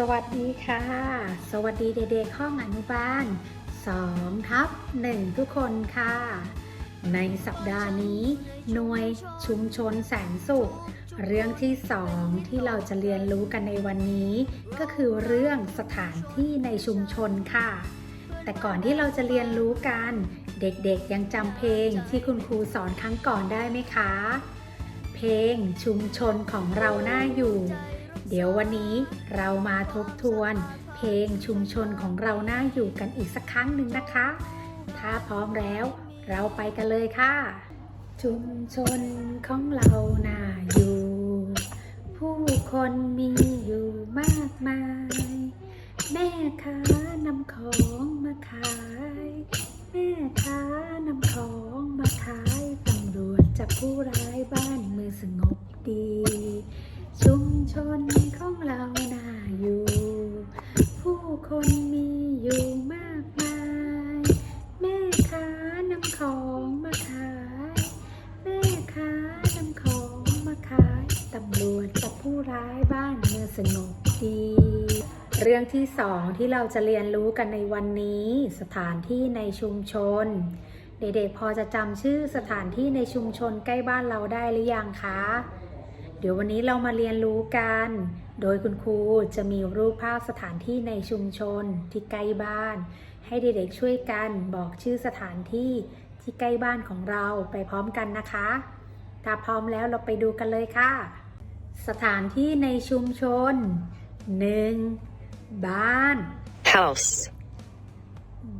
สวัสดีค่ะ สวัสดีเด็กๆห้องอนุบาล2ทับ1ทุกคนค่ะ ในสัปดาห์นี้ หน่วยชุมชนแสนสุข เรื่องที่สองที่เราจะเรียนรู้กันในวันนี้ ก็คือเรื่องสถานที่ในชุมชนค่ะ แต่ก่อนที่เราจะเรียนรู้กัน เด็กๆยังจำเพลงที่คุณครูสอนครั้งก่อนได้ไหมคะ เพลงชุมชนของเราหน้าอยู่ เดี๋ยววันนี้เรามาทบทวน เพลงชุมชนของเราหน้าอยู่กันอีกสักครั้งหนึ่งนะคะ ถ้าพร้อมแล้วเราไปกันเลยค่ะ ชุมชนของเราหน้าอยู่ ผู้คนมีอยู่มากมาย แม่ค้านำของมาขาย แม่ค้านำของมาขายตำรวจจับผู้ร้ายบ้านเมืองสงบดี ชุมชนของเราน่าอยู่ ผู้คนมีอยู่มากมาย แม่ค้านำของมาขาย แม่ค้านำของมาขาย ตำรวจจับผู้ร้ายบ้านเมืองสงบดี เรื่องที่สองที่เราจะเรียนรู้กันในวันนี้ สถานที่ในชุมชน เด็กๆพอจะจำชื่อสถานที่ในชุมชนใกล้บ้านเราได้หรือยังคะ ดี๋ยววันนี้เรามาเรียนรู้กัน โดยคุณครูจะมีรูปภาพสถานที่ในชุมชนที่ใกล้บ้าน ให้เด็กๆช่วยกันบอกชื่อสถานที่ที่ใกล้บ้านของเราไปพร้อมกันนะคะ ถ้าพร้อมแล้วเราไปดูกันเลยค่ะ สถานที่ในชุมชน 1. บ้าน house,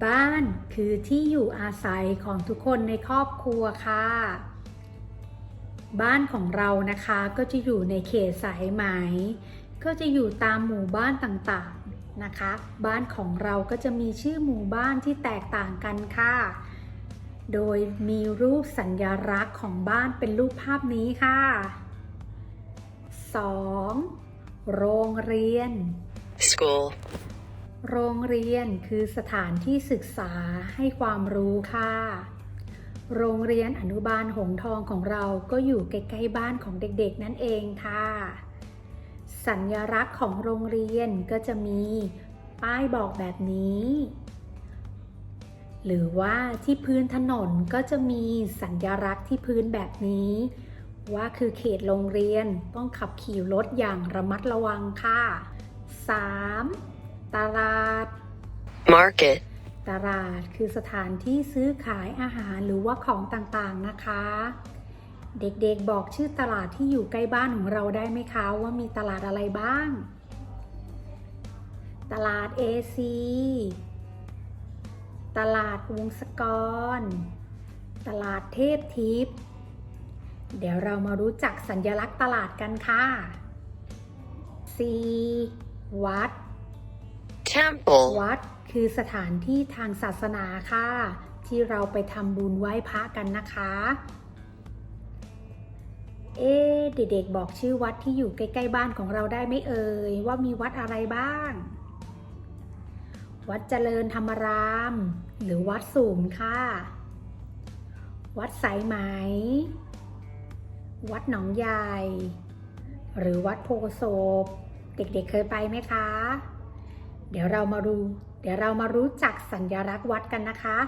บ้านคือที่อยู่อาศัยของทุกคนในครอบครัวค่ะ บ้านของเรานะคะก็จะอยู่ในเขตสายไหม ก็จะอยู่ตามหมู่บ้านต่างๆนะคะ บ้านของเราก็จะมีชื่อหมู่บ้านที่แตกต่างกันค่ะ โดยมีรูปสัญญลักษณ์ของบ้านเป็นรูปภาพนี้ค่ะ 2. โรงเรียน school, โรงเรียนคือสถานที่ศึกษาให้ความรู้ค่ะ โรงเรียนอนุบาลหงทองของเราก็อยู่ใกล้ๆบ้านของเด็กๆนั่นเองค่ะ สัญลักษณ์ของโรงเรียนก็จะมีป้ายบอกแบบนี้ หรือว่าที่พื้นถนนก็จะมีสัญลักษณ์ที่พื้นแบบนี้ ว่าคือเขตโรงเรียนต้องขับขี่รถอย่างระมัดระวังค่ะ 3. ตลาด market, ตลาดคือสถานที่ซื้อขายอาหารหรือว่าของต่างๆนะคะ เด็กๆบอกชื่อตลาดที่อยู่ใกล้บ้านของเราได้ไหมคะ ว่ามีตลาดอะไรบ้าง ตลาด AC ตลาดวงศกร ตลาดเทพทิพย์เดี๋ยวเรามารู้จักสัญลักษณ์ตลาดกันค่ะ C วัด temple, วัด คือสถานที่ทางศาสนาค่ะ ที่เราไปทำบุญไหว้พระกันนะคะ เอ๊เด็กๆบอกชื่อวัดที่อยู่ใกล้ๆบ้านของเราได้ไหมเอ่ย ว่ามีวัดอะไรบ้าง วัดเจริญธรรมราม หรือวัดสูงค่ะ วัดสายไหม วัดหนองใหญ่ หรือวัดโพโศพเด็กๆเคยไปไหมคะ เดี๋ยวเรามารู้ เดี๋ยวเรามารู้จักสัญลักษณ์วัดกันนะคะ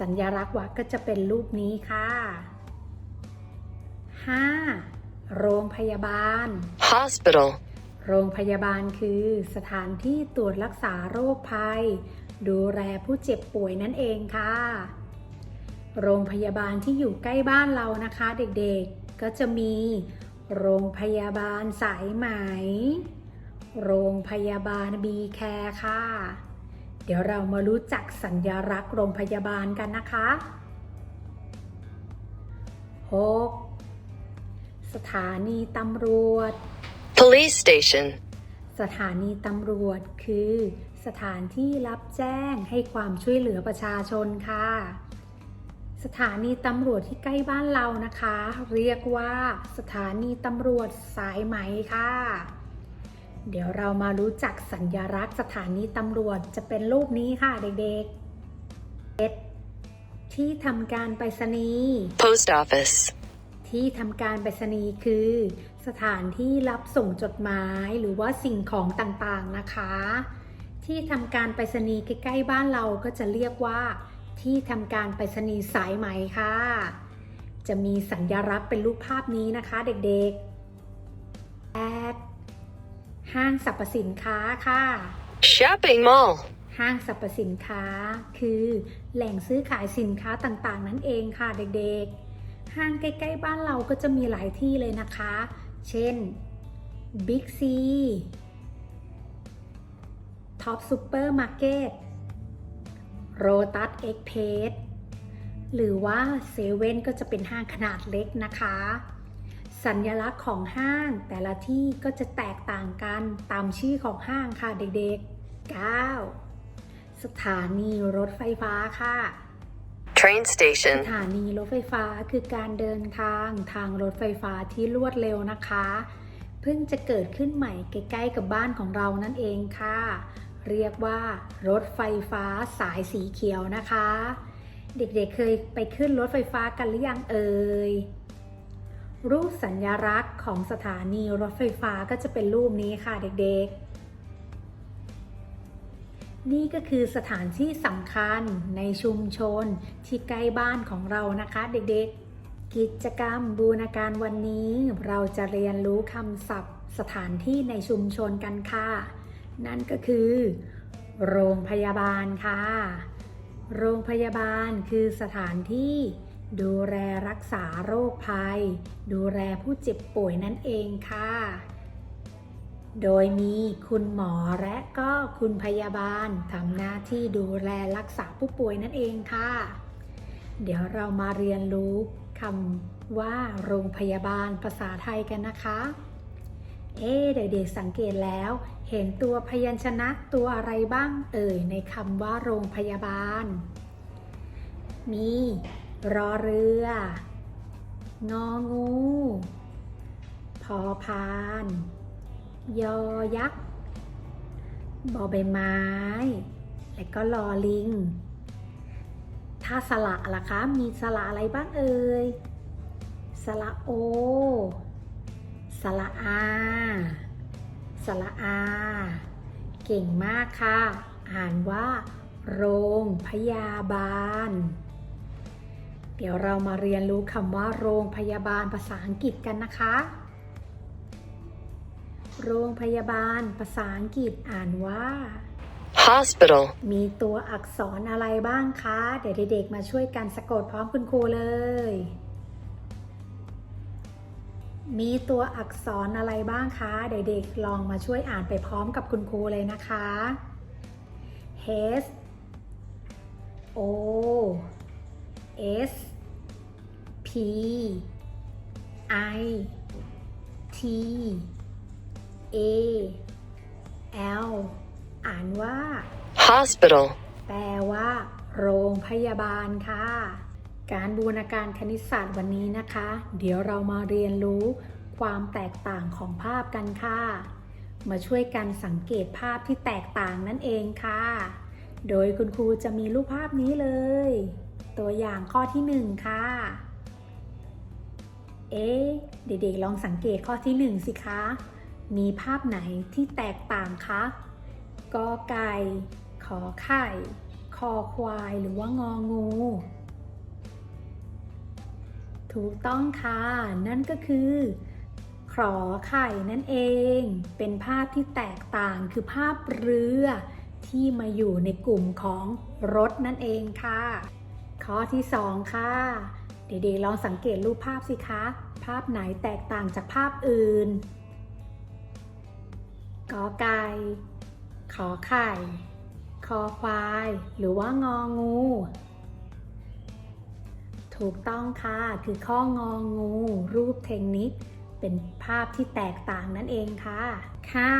สัญลักษณ์วัดก็จะเป็นรูปนี้ค่ะ 5. โรงพยาบาล hospital, โรงพยาบาลคือสถานที่ตรวจรักษาโรคภัย ดูแลผู้เจ็บป่วยนั่นเองค่ะ โรงพยาบาลที่อยู่ใกล้บ้านเรานะคะเด็กๆ ก็จะมี โรงพยาบาลสายไหม โรงพยาบาลบีแคร์ค่ะ เดี๋ยวเรามารู้จักสัญลักษณ์โรงพยาบาลกันนะคะ 6. สถานีตำรวจ police station, สถานีตำรวจคือ สถานที่รับแจ้งให้ความช่วยเหลือประชาชนค่ะ สถานีตำรวจที่ใกล้บ้านเรานะคะ เรียกว่า สถานีตำรวจสายไหมค่ะ เดี๋ยวเรามารู้จักสัญลักษณ์สถานีตำรวจจะเป็นรูปนี้ค่ะเด็กๆเอ็ดที่ทำการไปรษณีย์ post office, ที่ทำการไปรษณีย์คือ สถานที่รับส่งจดหมายหรือว่าสิ่งของต่างๆนะคะ ที่ทำการไปรษณีย์ใกล้ๆบ้านเราก็จะเรียกว่า ที่ทำการไปรษณีย์สายไหมค่ะ จะมีสัญลักษณ์เป็นรูปภาพนี้นะคะเด็กๆแอด ห้างสรรพสินค้าค่ะ Shopping mall. ห้างสรรพสินค้า คือแหล่งซื้อขายสินค้าต่างๆ นั่นเองค่ะเด็กๆ ห้างใกล้ๆบ้านเราก็จะมีหลายที่เลยนะคะ เช่น Big C Top Supermarket Lotus Express หรือว่าเซเว่นก็จะเป็นห้างขนาดเล็กนะคะ สัญลักษณ์ของห้างแต่ละที่ก็จะแตกต่างกันตามชื่อของห้างค่ะเด็กๆ 9. สถานีรถไฟฟ้าค่ะ Train ส station. ถานีรถไฟฟ้าคือการเดินทางทางรถไฟฟ้าที่รวดเร็วนะคะ เพิ่งจะเกิดขึ้นใหม่ใกล้ๆกับบ้านของเรานั่นเองค่ะ เรียกว่ารถไฟฟ้าสายสีเขียวนะคะ เด็กๆเคยไปขึ้นรถไฟฟ้ากันหรือยังเอ่ย รูปสัญลักษณ์ของสถานีรถไฟฟ้าก็จะเป็นรูปนี้ค่ะเด็กๆ นี่ก็คือสถานที่สำคัญในชุมชนที่ใกล้บ้านของเรานะคะเด็กๆ กิจกรรมบูรณาการวันนี้ เราจะเรียนรู้คำศัพท์สถานที่ในชุมชนกันค่ะ นั่นก็คือ โรงพยาบาลค่ะ โรงพยาบาลคือสถานที่ ดูแลรักษาโรคภัย ดูแลผู้เจ็บป่วยนั่นเองค่ะ โดยมีคุณหมอและก็คุณพยาบาลทำหน้าที่ดูแลรักษาผู้ป่วยนั่นเองค่ะ เดี๋ยวเรามาเรียนรู้คำว่าโรงพยาบาลภาษาไทยกันนะคะ เอ๊ะเด็กๆสังเกตแล้ว เห็นตัวพยัญชนะตัวอะไรบ้างเอ่ยในคำว่าโรงพยาบาล มี รอเรือ งองู พอพาน ยอยักษ์บอใบไม้ และก็ลอลิง ถ้าสระล่ะคะ มีสระอะไรบ้างเอ่ย สระโอ สระอา สระอา เก่งมากค่ะ อ่านว่า โรงพยาบาล ดี๋ยวเรามาเรียนรู้คำว่าโรงพยาบาลภาษาอังกฤษกันนะคะ โรงพยาบาลภาษาอังกฤษอ่านว่า Hospital. มีตัวอักษรอะไรบ้างคะ เดี๋ยวเด็กๆมาช่วยกันสะกดพร้อมคุณครูเลย มีตัวอักษรอะไรบ้างคะ เด็กๆลองมาช่วยอ่านไปพร้อมกับคุณครูเลยนะคะ H O S P I T A L อ่านว่า Hospital. แปลว่า โรงพยาบาลค่ะ การบูรณาการคณิตศาสตร์วันนี้นะคะ เดี๋ยวเรามาเรียนรู้ความแตกต่างของภาพกันค่ะ มาช่วยกันสังเกตภาพที่แตกต่างนั่นเองค่ะ โดยคุณครูจะมีรูปภาพนี้เลย ตัวอย่างข้อที่หนึ่งค่ะ เอ๊เด็กๆลองสังเกตข้อที่หนึ่งสิคะ มีภาพไหนที่แตกต่างคะกอไก่ขอไข่ คอควายหรือว่างองู ถูกต้องค่ะ นั่นก็คือขอไข่นั่นเอง เป็นภาพที่แตกต่างคือภาพเรือที่มาอยู่ในกลุ่มของรถนั่นเองค่ะ ข้อที่สองค่ะ เด็กๆลองสังเกตรูปภาพสิคะ ภาพไหนแตกต่างจากภาพอื่น กอไก่ ขอไข่ คอควาย หรือว่างองู ถูกต้องค่ะ คือข้ององู รูปเทคนิค เป็นภาพที่แตกต่างนั่นเองค่ะ ค่ะ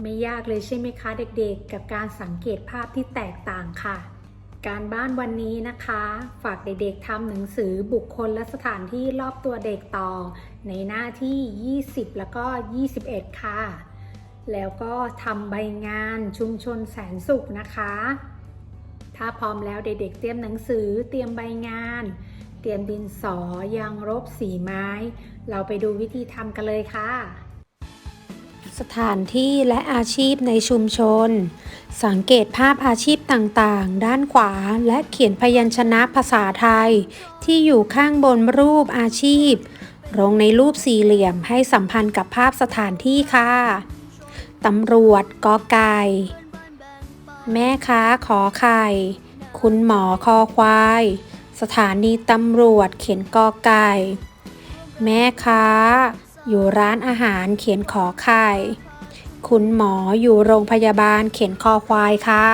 ไม่ยากเลยใช่ไหมคะเด็กๆ กับการสังเกตภาพที่แตกต่างค่ะ การบ้านวันนี้นะคะ ฝากเด็กๆทำหนังสือบุคคลและสถานที่รอบตัวเด็กต่อ ในหน้าที่ 20 แล้วก็ 21 ค่ะ แล้วก็ทำใบงานชุมชนแสนสุขนะคะ ถ้าพร้อมแล้วเด็กๆ เตรียมหนังสือเตรียมใบงาน เตรียมดินสอยางรบสีไม้ เราไปดูวิธีทำกันเลยค่ะ สถานที่และอาชีพในชุมชน สังเกตภาพอาชีพต่างๆ ด้านขวาและเขียนพยัญชนะภาษาไทย ที่อยู่ข้างบนรูปอาชีพ ลงในรูปสี่เหลี่ยมให้สัมพันธ์กับภาพสถานที่ค่ะตำรวจกอไก่ แม่ค้าขอไข่ คุณหมอคอควาย สถานีตำรวจเขียนกอไก่ แม่ค้า อยู่ร้านอาหารเขียนขอไข่ คุณหมออยู่โรงพยาบาลเขียนคอควายค่ะ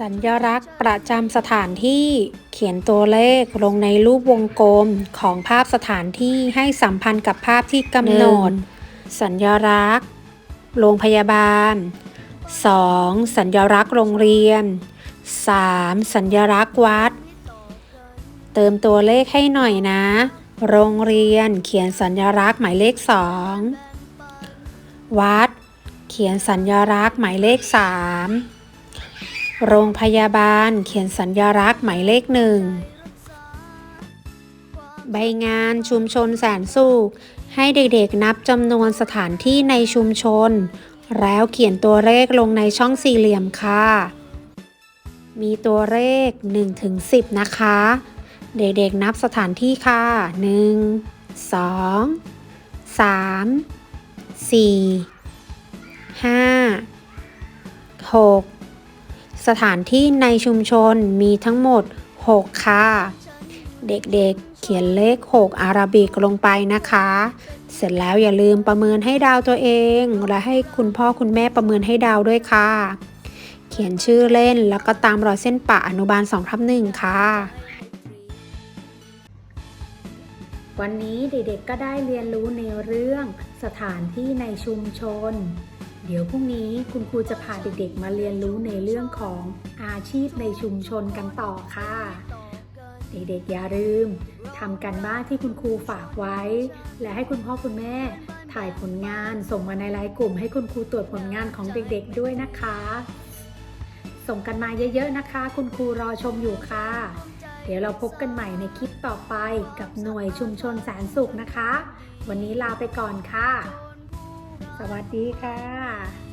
สัญลักษณ์ประจำสถานที่เขียนตัวเลขลงในรูปวงกลมของภาพสถานที่ให้สัมพันธ์กับภาพที่กำหนด สัญลักษณ์ โรงพยาบาล 2. สัญลักษณ์โรงเรียน 3. สัญลักษณ์วัด เติมตัวเลขให้หน่อยนะ โรงเรียนเขียนสัญลักษณ์หมายเลข2วัด เขียนสัญลักษณ์หมายเลข3โรงพยาบาลเขียนสัญลักษณ์หมายเลขหนึ่งใบงานชุมชนแสนสุขให้เด็กๆนับจำนวนสถานที่ในชุมชน แล้วเขียนตัวเลขลงในช่องสี่เหลี่ยมค่ะ มีตัวเลข1ถึง10 นะคะ เด็กๆนับสถานที่ค่ะ 1 2 3 4 5 6 สถานที่ในชุมชนมีทั้งหมด 6 ค่ะ เด็กๆเขียนเลข 6 อาราบิกลงไปนะคะ เสร็จแล้วอย่าลืมประเมินให้ดาวตัวเอง และให้คุณพ่อคุณแม่ประเมินให้ดาวด้วยค่ะ เขียนชื่อเล่นแล้วก็ตามรอยเส้นปะอนุบาล2ทับหนึ่งค่ะ วันนี้เด็กๆก็ได้เรียนรู้ในเรื่องสถานที่ในชุมชน เดี๋ยวพรุ่งนี้คุณครูจะพาเด็กๆมาเรียนรู้ในเรื่องของอาชีพในชุมชนกันต่อค่ะ เด็กๆอย่าลืมทำกันบ้านที่คุณครูฝากไว้ และให้คุณพ่อคุณแม่ถ่ายผลงานส่งมาในไลน์กลุ่ม ให้คุณครูตรวจผลงานของเด็กๆด้วยนะคะ ส่งกันมาเยอะๆนะคะ คุณครูรอชมอยู่ค่ะ เดี๋ยวเราพบกันใหม่ในคลิปต่อไปกับหน่วยชุมชนแสนสุขนะคะ วันนี้ลาไปก่อนค่ะ สวัสดีค่ะ